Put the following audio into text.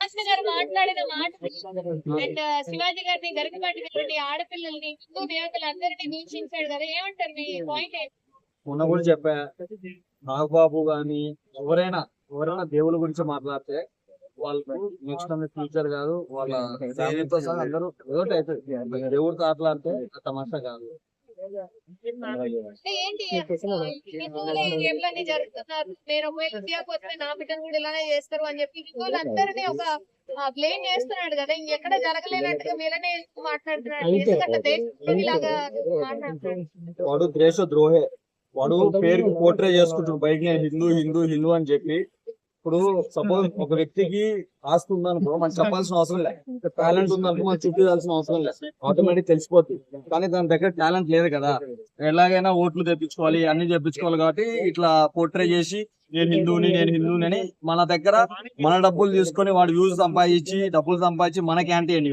హాస్ని గారు మాట్లాడిన మాట అండ్ శివాజీ గారిని గరికపాటి ఆడపిల్లల్ని హిందూ దేవతలందరినీ దూషించాడు కదా. ఏమంటారు మీ పాయింట్ మొన్న కూడా చెప్పా. నాగబాబు గాని ఎవరైనా ఎవరైనా దేవుళ్ళ గురించి మాట్లాడితే వాళ్ళకు నెక్స్ట్ టైం ఫ్యూచర్ కాదు వాళ్ళ ఫ్యామిలీతో సహా అందరూ ఏదో అవుతుంది దేవుడితో ఆటలాడితే తమాషా కాదు. ఏంటి? జరుపుతున్నారు నేను ఒకవేళ ఇండియాకి వస్తే నా బిడ్డను కూడా ఇలానే చేస్తారు అని చెప్పి హిందువులందరినీ ఒక బ్లేమ్ చేస్తున్నాడు కదా. ఇంకెక్కడ జరగలేనట్టుగా వీళ్ళనే మాట్లాడుతున్నాడు. ఎందుకంటే దేశంలో ఇలాగా మాట్లాడుతున్నాడు. వాడు దేశ ద్రోహే. వాడు పేరుకి పోర్ట్రే చేసుకుంటాడు. బయట హిందూ హిందూ హిందూ అని చెప్పి ఇప్పుడు సపోజ్ ఒక వ్యక్తికి ఆస్తి ఉందనుకో మనం చెప్పాల్సిన అవసరం లేదు టాలెంట్ ఉందనుకో మనం చూపించాల్సిన అవసరం లేదు ఆటోమేటిక్ తెలిసిపోతుంది కానీ దాని దగ్గర టాలెంట్ లేదు కదా. ఎలాగైనా ఓట్లు తెప్పించుకోవాలి అన్ని తెప్పించుకోవాలి కాబట్టి ఇట్లా పోర్ట్రే చేసి నేను హిందువుని నేను హిందువుని అని మన దగ్గర మన డబ్బులు తీసుకొని వాడు వ్యూస్ సంపాదించి డబ్బులు సంపాదించి మనకి యాంటీ అని